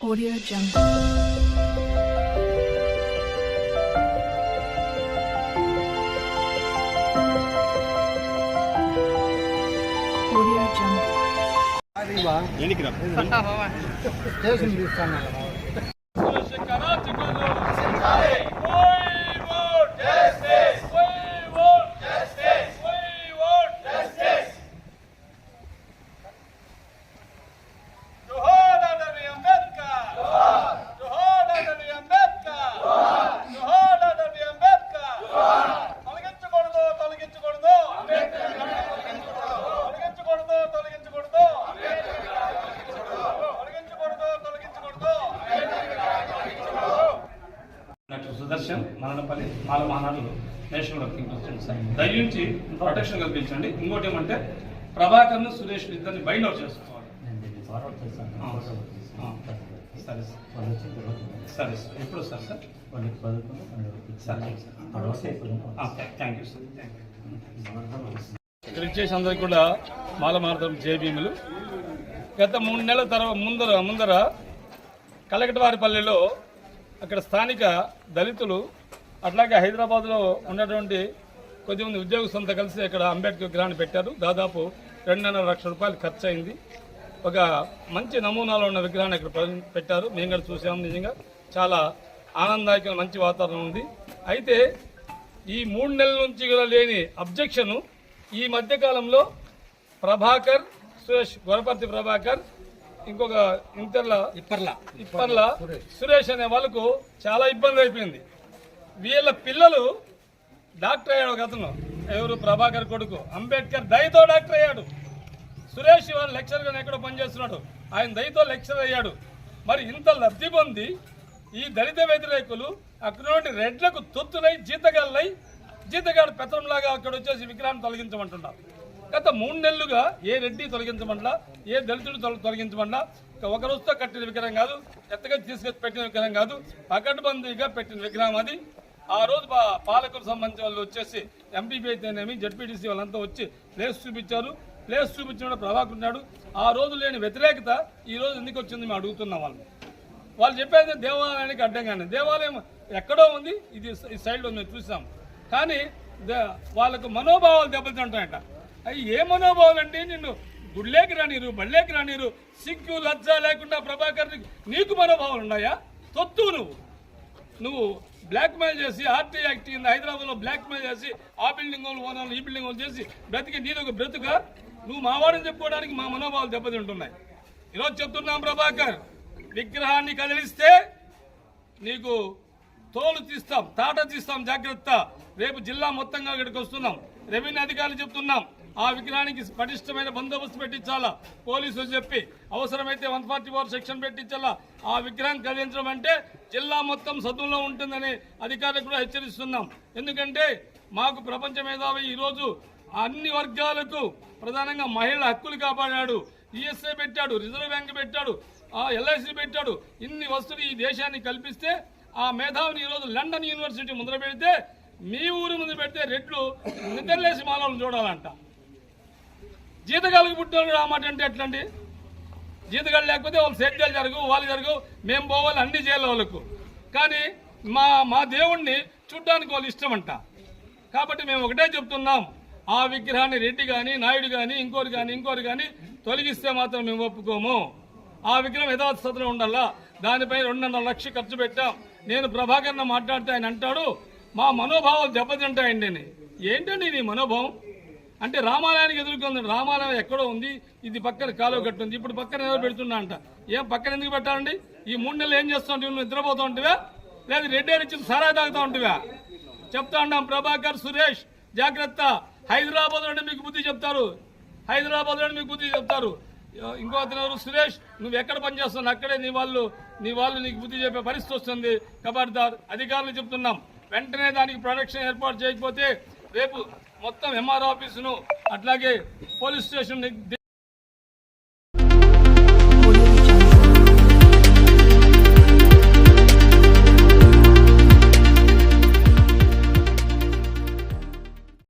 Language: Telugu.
Audio Jungle. Arriba. Yeni kira. Tamam. Teşekkür ederim. Sudarshan Madanapalle Mala మహానాడులు national working president sir. దయించి ప్రొటెక్షన్ కల్పించండి. ఇంకోటి ఏమంటే ప్రభాకర్ను సురేష్ ఇద్దరిని బైండ్ అవుట్ చేసుకోవాలి. సరే సార్. సరే సార్. ఎప్పుడు సార్? సరే. Thank you sir. ఇక్కడ ఇచ్చేసి అందరికి కూడా మాల మారతం జేబీములు గత మూడు నెలల తర్వాత ముందర ముందర కలకటవారిపల్లిలో అక్కడ స్థానిక దళితులు అట్లాగే హైదరాబాద్లో ఉన్నటువంటి కొద్దిమంది ఉద్యోగస్తులతో కలిసి ఇక్కడ అంబేద్కర్ విగ్రహాన్ని పెట్టారు. దాదాపు రెండున్నర లక్షల రూపాయలు ఖర్చు అయింది ఒక మంచి నమూనాలో ఉన్న విగ్రహాన్ని ఇక్కడ ప్ర- పెట్టారు. మేము కూడా చూసాము నిజంగా. చాలా ఆనందదాయకమైన మంచి వాతావరణం ఉంది. అయితే ఈ మూడు నెలల నుంచి కూడా లేని అబ్జెక్షను ఈ మధ్యకాలంలో ప్రభాకర్ సురేష్ గొరపర్తి ప్రభాకర్ ఇంకొక ఇంటర్ల ఇప్పర్ల. ఇప్పర్ల సురేష్ అనే వాళ్ళకు చాలా ఇబ్బంది అయిపోయింది. వీళ్ళ పిల్లలు డాక్టర్ అయ్యాడు ఒక అతను. ఎవరు? ప్రభాకర్ కొడుకు. అంబేద్కర్ దయతో డాక్టర్ అయ్యాడు. సురేష్ వాళ్ళ లెక్చర్గా ఎక్కడో పనిచేస్తున్నాడు. ఆయన దయతో లెక్చర్ అయ్యాడు. మరి ఇంత లబ్ధి పొంది ఈ దళిత వ్యతిరేకులు అక్కడ నుండి రెడ్లకు తొత్తులై జీతగాళ్ళై జీతగాడు పెత్రంలాగా అక్కడ వచ్చేసి విగ్రహాన్ని తొలగించమంటున్నారు. గత మూడు నెలలుగా ఏ రెడ్డి తొలగించమన్నా ఏ దళితుడు తొల- తొలగించమన్నా ఒక రోజుతో కట్టిన విగ్రహం కాదు ఎత్తగా తీసుకొచ్చి పెట్టిన విగ్రహం కాదు పకడ్బందీగా పెట్టిన విగ్రహం అది. ఆ రోజు పా- పాలకులకు సంబంధించిన వాళ్ళు వచ్చేసి ఎంపీపీ అయితేనేమి జడ్పీటీసీ వాళ్ళంతా వచ్చి ప్లేస్ చూపించారు. ప్లేస్ చూపించిన ప్రభాకర్ ఉన్నాడు. ఆ రోజు లేని వ్యతిరేకత ఈ రోజు ఎందుకు వచ్చింది మేము అడుగుతున్నాం వాళ్ళని. వాళ్ళు చెప్పేది దేవాలయానికి అడ్డంగానే. దేవాలయం ఎక్కడో ఉంది ఇది ఈ సైడ్లో మేము చూసాం. కానీ దే- వాళ్ళకు మనోభావాలు దెబ్బతింటాయంట అవి ఏ మనోభావాలు అంటే నిన్ను గుళ్ళేకి రానిరు బళ్ళేకి రానిరు సిగ్గు లజ్జ లేకుండా ప్రభాకర్ నీకు మనోభావాలు ఉన్నాయా? తొత్తు నువ్వు. నువ్వు బ్లాక్మెయిల్ చేసి ఆర్టీ యాక్ట్ కింద హైదరాబాద్లో బ్లాక్మెయిల్ చేసి ఆ బిల్డింగ్ వాళ్ళు ఓనర్లు ఈ బిల్డింగ్ వాళ్ళు చేసి బ్రతికి నీది ఒక బ్రతుక? నువ్వు మావాడని చెప్పుకోవడానికి మా మనోభావాలు దెబ్బతింటున్నాయి. ఈరోజు చెప్తున్నాం ప్రభాకర్ విగ్రహాన్ని కదిలిస్తే నీకు తోలు తీస్తాం తాట తీస్తాం జాగ్రత్త. రేపు జిల్లా మొత్తంగా ఇక్కడికి వస్తున్నాం. రెవెన్యూ అధికారులు చెప్తున్నాం. ఆ విగ్రహానికి పటిష్టమైన బందోబస్తు పెట్టించాలా? పోలీసులు చెప్పి అవసరమైతే వన్ ఫార్టీ ఫోర్ సెక్షన్ పెట్టించాలా? ఆ విగ్రహం కదిలించడం అంటే జిల్లా మొత్తం సదువులో ఉంటుందని అధికారులకు కూడా హెచ్చరిస్తున్నాం. ఎందుకంటే మాకు ప్రపంచ మేధావి ఈరోజు అన్ని వర్గాలకు ప్రధానంగా మహిళల హక్కులు కాపాడాడు. ఈఎస్ఐ పెట్టాడు రిజర్వ్ బ్యాంక్ పెట్టాడు ఆ ఎల్ఐసి పెట్టాడు. ఇన్ని వస్తువులు ఈ దేశాన్ని కల్పిస్తే ఆ మేధావిని ఈరోజు లండన్ యూనివర్సిటీ ముందర పెడితే మీ ఊరు ముందు పెడితే రెడ్లు నిద్రలేసి మానవులను చూడాలంట. జీతగాళ్ళకి పుట్టిన ఆ మాట అంటే ఎట్లండి? జీతగాళ్ళు లేకపోతే వాళ్ళు సేద్యాలు జరగవు వాళ్ళు జరగవు మేము పోవాలి అన్ని చేయాలి వాళ్ళకు. కానీ మా మా దేవుణ్ణి చూడ్డానికి వాళ్ళు ఇష్టమంట. కాబట్టి మేము ఒకటే చెప్తున్నాం ఆ విగ్రహాన్ని రెడ్డి కానీ నాయుడు కానీ ఇంకోరు కానీ ఇంకోరు కానీ తొలగిస్తే మాత్రం మేము ఒప్పుకోము. ఆ విగ్రహం యథాస్థతలో ఉండాలా? దానిపై రెండున్నర లక్షలు ఖర్చు పెట్టాం. నేను ప్రభాకర్ని మాట్లాడితే ఆయన అంటాడు మా మనోభావాలు దెబ్బతింటాయండి. అని ఏంటండి నీ మనోభావం? అంటే రామాలయానికి ఎదుర్కొంది రామాలయం ఎక్కడో ఉంది ఇది పక్కన కాలువ కట్టు ఉంది ఇప్పుడు పక్కన ఏదో పెడుతున్నా అంట. ఏం పక్కన ఎందుకు పెట్టాలండి? ఈ మూడు నెలలు ఏం చేస్తూ? నువ్వు నిద్రపోతూ ఉంటివా? లేదా రెడ్డి ఇచ్చిన సరాయి తాగుతూ ఉంటువా? చెప్తా ఉన్నాం ప్రభాకర్ సురేష్ జాగ్రత్త. హైదరాబాద్ నుండి మీకు బుద్ధి చెప్తారు. హైదరాబాద్ నుండి మీకు బుద్ధి చెప్తారు. ఇంకో అతను ఎవరు? సురేష్ నువ్వు ఎక్కడ పనిచేస్తున్నావు అక్కడే నీ వాళ్ళు నీ వాళ్ళు నీకు బుద్ధి చెప్పే పరిస్థితి వస్తుంది. ఖబర్దార్ అధికారులు చెప్తున్నాం. వెంటనే దానికి ప్రొడక్షన్ ఏర్పాటు చేయకపోతే రేపు మొత్తం ఎంఆర్ ఆఫీసును అట్లాగే పోలీస్ స్టేషన్